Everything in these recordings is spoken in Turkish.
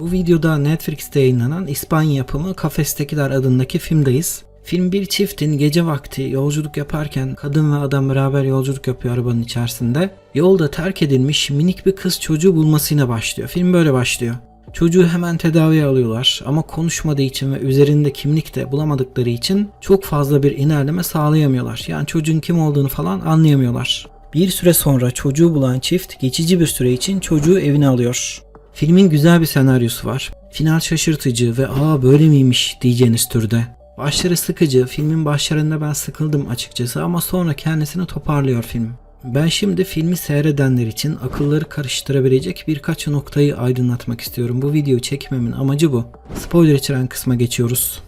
Bu videoda Netflix'te yayınlanan İspanya yapımı Kafestekiler adındaki filmdeyiz. Film bir çiftin gece vakti yolculuk yaparken kadın ve adam beraber yolculuk yapıyor arabanın içerisinde. Yolda terk edilmiş minik bir kız çocuğu bulmasıyla başlıyor. Film böyle başlıyor. Çocuğu hemen tedaviye alıyorlar ama konuşmadığı için ve üzerinde kimlik de bulamadıkları için çok fazla bir ilerleme sağlayamıyorlar. Yani çocuğun kim olduğunu falan anlayamıyorlar. Bir süre sonra çocuğu bulan çift geçici bir süre için çocuğu evine alıyor. Filmin güzel bir senaryosu var. Final şaşırtıcı ve aa böyle miymiş diyeceğiniz türde. Başları sıkıcı, filmin başlarında ben sıkıldım açıkçası ama sonra kendisini toparlıyor film. Ben şimdi filmi seyredenler için akılları karıştırabilecek birkaç noktayı aydınlatmak istiyorum. Bu videoyu çekmemin amacı bu. Spoiler içeren kısma geçiyoruz.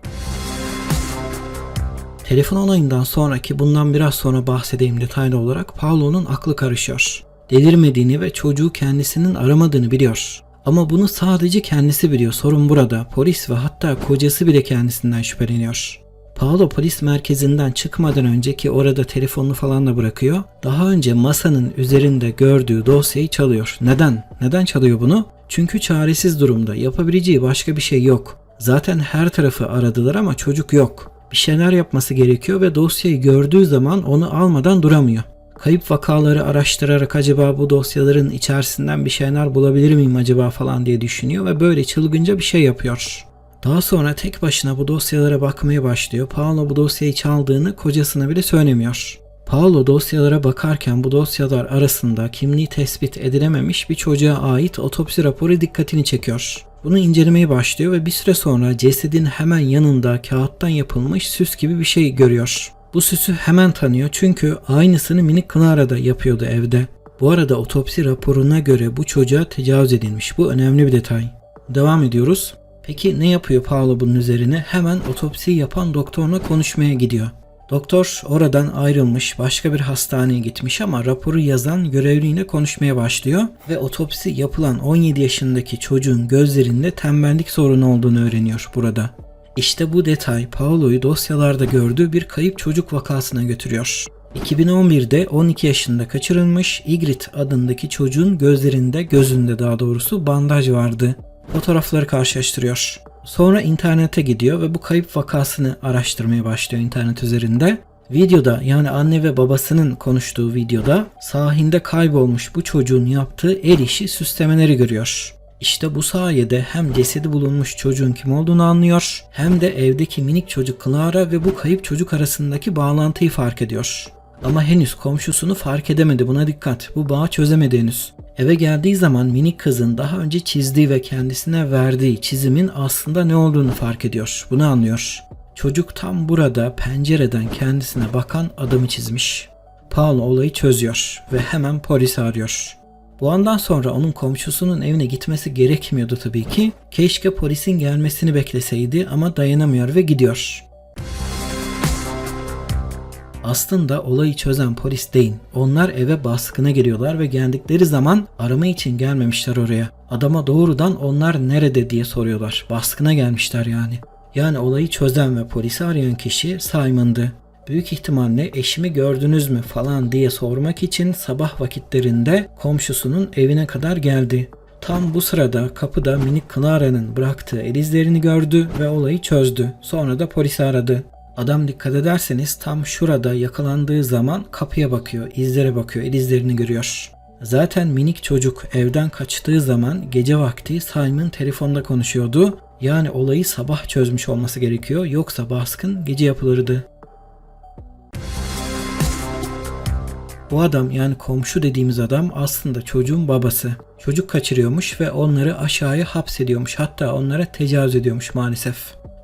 Telefon olayından sonraki bundan biraz sonra bahsedeyim detaylı olarak Paolo'nun aklı karışıyor. Delirmediğini ve çocuğu kendisinin aramadığını biliyor. Ama bunu sadece kendisi biliyor. Sorun burada. Polis ve hatta kocası bile kendisinden şüpheleniyor. Paolo polis merkezinden çıkmadan önce ki orada telefonunu falan da bırakıyor. Daha önce masanın üzerinde gördüğü dosyayı çalıyor. Neden? Neden çalıyor bunu? Çünkü çaresiz durumda. Yapabileceği başka bir şey yok. Zaten her tarafı aradılar ama çocuk yok. Bir şeyler yapması gerekiyor ve dosyayı gördüğü zaman onu almadan duramıyor. Kayıp vakaları araştırarak acaba bu dosyaların içerisinden bir şeyler bulabilir miyim acaba falan diye düşünüyor ve böyle çılgınca bir şey yapıyor. Daha sonra tek başına bu dosyalara bakmaya başlıyor. Paolo bu dosyayı çaldığını kocasına bile söylemiyor. Paolo dosyalara bakarken bu dosyalar arasında kimliği tespit edilememiş bir çocuğa ait otopsi raporu dikkatini çekiyor. Bunu incelemeye başlıyor ve bir süre sonra cesedin hemen yanında kağıttan yapılmış süs gibi bir şey görüyor. Bu süsü hemen tanıyor çünkü aynısını minik Clara da yapıyordu evde. Bu arada otopsi raporuna göre bu çocuğa tecavüz edilmiş. Bu önemli bir detay. Devam ediyoruz. Peki ne yapıyor Paolo bunun üzerine? Hemen otopsi yapan doktorla konuşmaya gidiyor. Doktor oradan ayrılmış, başka bir hastaneye gitmiş ama raporu yazan görevliyle konuşmaya başlıyor ve otopsi yapılan 17 yaşındaki çocuğun gözlerinde tembellik sorunu olduğunu öğreniyor burada. İşte bu detay Paolo'yu dosyalarda gördüğü bir kayıp çocuk vakasına götürüyor. 2011'de 12 yaşında kaçırılmış Ygritte adındaki çocuğun gözlerinde, gözünde daha doğrusu bandaj vardı. Fotoğrafları karşılaştırıyor. Sonra internete gidiyor ve bu kayıp vakasını araştırmaya başlıyor internet üzerinde. Videoda yani anne ve babasının konuştuğu videoda sahinde kaybolmuş bu çocuğun yaptığı el işi süslemeleri görüyor. İşte bu sayede hem cesedi bulunmuş çocuğun kim olduğunu anlıyor hem de evdeki minik çocuk Clara ve bu kayıp çocuk arasındaki bağlantıyı fark ediyor. Ama henüz komşusunu fark edemedi buna dikkat. Bu bağı çözemedi henüz. Eve geldiği zaman minik kızın daha önce çizdiği ve kendisine verdiği çizimin aslında ne olduğunu fark ediyor. Bunu anlıyor. Çocuk tam burada pencereden kendisine bakan adamı çizmiş. Paolo olayı çözüyor ve hemen polisi arıyor. Bu andan sonra onun komşusunun evine gitmesi gerekmiyordu tabii ki. Keşke polisin gelmesini bekleseydi ama dayanamıyor ve gidiyor. Aslında olayı çözen polis değil. Onlar eve baskına geliyorlar ve geldikleri zaman arama için gelmemişler oraya. Adama doğrudan onlar nerede diye soruyorlar. Baskına gelmişler yani. Yani olayı çözen ve polisi arayan kişi Simon'dı. Büyük ihtimalle eşimi gördünüz mü falan diye sormak için sabah vakitlerinde komşusunun evine kadar geldi. Tam bu sırada kapıda minik Clara'nın bıraktığı el izlerini gördü ve olayı çözdü. Sonra da polisi aradı. Adam dikkat ederseniz tam şurada yakalandığı zaman kapıya bakıyor, izlere bakıyor, el izlerini görüyor. Zaten minik çocuk evden kaçtığı zaman gece vakti Simon telefonda konuşuyordu. Yani olayı sabah çözmüş olması gerekiyor yoksa baskın gece yapılırdı. Bu adam yani komşu dediğimiz adam aslında çocuğun babası. Çocuk kaçırıyormuş ve onları aşağıya hapsediyormuş. Hatta onlara tecavüz ediyormuş maalesef.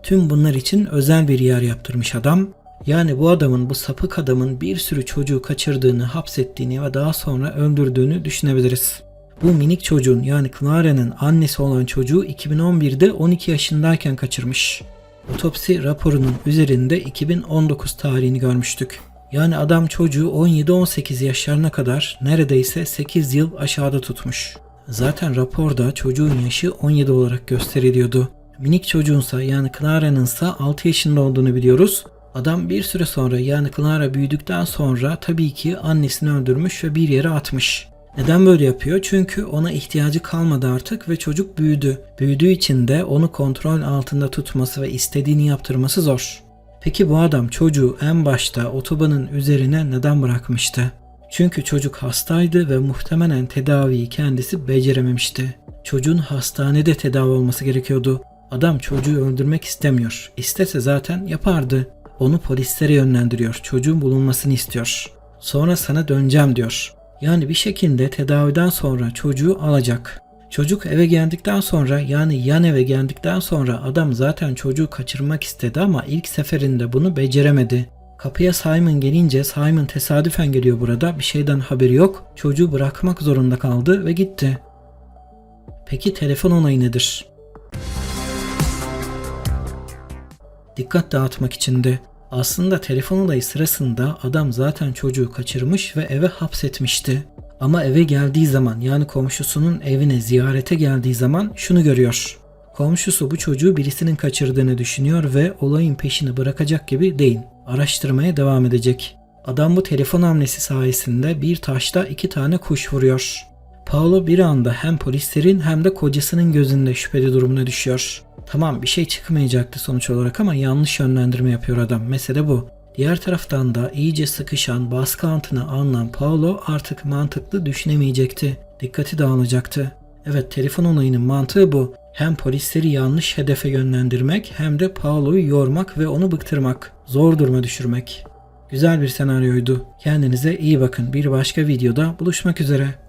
Tüm bunlar için özel bir yer yaptırmış adam. Yani bu adamın, bu sapık adamın bir sürü çocuğu kaçırdığını, hapsettiğini ve daha sonra öldürdüğünü düşünebiliriz. Bu minik çocuğun yani Clara'nın annesi olan çocuğu 2011'de 12 yaşındayken kaçırmış. Otopsi raporunun üzerinde 2019 tarihini görmüştük. Yani adam çocuğu 17-18 yaşlarına kadar neredeyse 8 yıl aşağıda tutmuş. Zaten raporda çocuğun yaşı 17 olarak gösteriliyordu. Minik çocuğunsa yani Clara'nınsa 6 yaşında olduğunu biliyoruz. Adam bir süre sonra yani Clara büyüdükten sonra tabii ki annesini öldürmüş ve bir yere atmış. Neden böyle yapıyor? Çünkü ona ihtiyacı kalmadı artık ve çocuk büyüdü. Büyüdüğü için de onu kontrol altında tutması ve istediğini yaptırması zor. Peki bu adam çocuğu en başta otobanın üzerine neden bırakmıştı? Çünkü çocuk hastaydı ve muhtemelen tedaviyi kendisi becerememişti. Çocuğun hastanede tedavi olması gerekiyordu. Adam çocuğu öldürmek istemiyor. İstese zaten yapardı. Onu polislere yönlendiriyor. Çocuğun bulunmasını istiyor. Sonra sana döneceğim diyor. Yani bir şekilde tedaviden sonra çocuğu alacak. Çocuk eve geldikten sonra yani yan eve geldikten sonra adam zaten çocuğu kaçırmak istedi ama ilk seferinde bunu beceremedi. Kapıya Simon gelince Simon tesadüfen geliyor burada. Bir şeyden haberi yok. Çocuğu bırakmak zorunda kaldı ve gitti. Peki telefon olayı nedir? Dikkat dağıtmak için de aslında telefon olayı sırasında adam zaten çocuğu kaçırmış ve eve hapsetmişti. Ama eve geldiği zaman yani komşusunun evine ziyarete geldiği zaman şunu görüyor. Komşusu bu çocuğu birisinin kaçırdığını düşünüyor ve olayın peşini bırakacak gibi değil. Araştırmaya devam edecek. Adam bu telefon hamlesi sayesinde bir taşta iki tane kuş vuruyor. Paolo bir anda hem polislerin hem de kocasının gözünde şüpheli durumuna düşüyor. Tamam bir şey çıkmayacaktı sonuç olarak ama yanlış yönlendirme yapıyor adam. Mesele bu. Diğer taraftan da iyice sıkışan, baskı altına alınan Paolo artık mantıklı düşünemeyecekti. Dikkati dağılacaktı. Evet telefon olayının mantığı bu. Hem polisleri yanlış hedefe yönlendirmek hem de Paolo'yu yormak ve onu bıktırmak. Zor duruma düşürmek. Güzel bir senaryoydu. Kendinize iyi bakın. Bir başka videoda buluşmak üzere.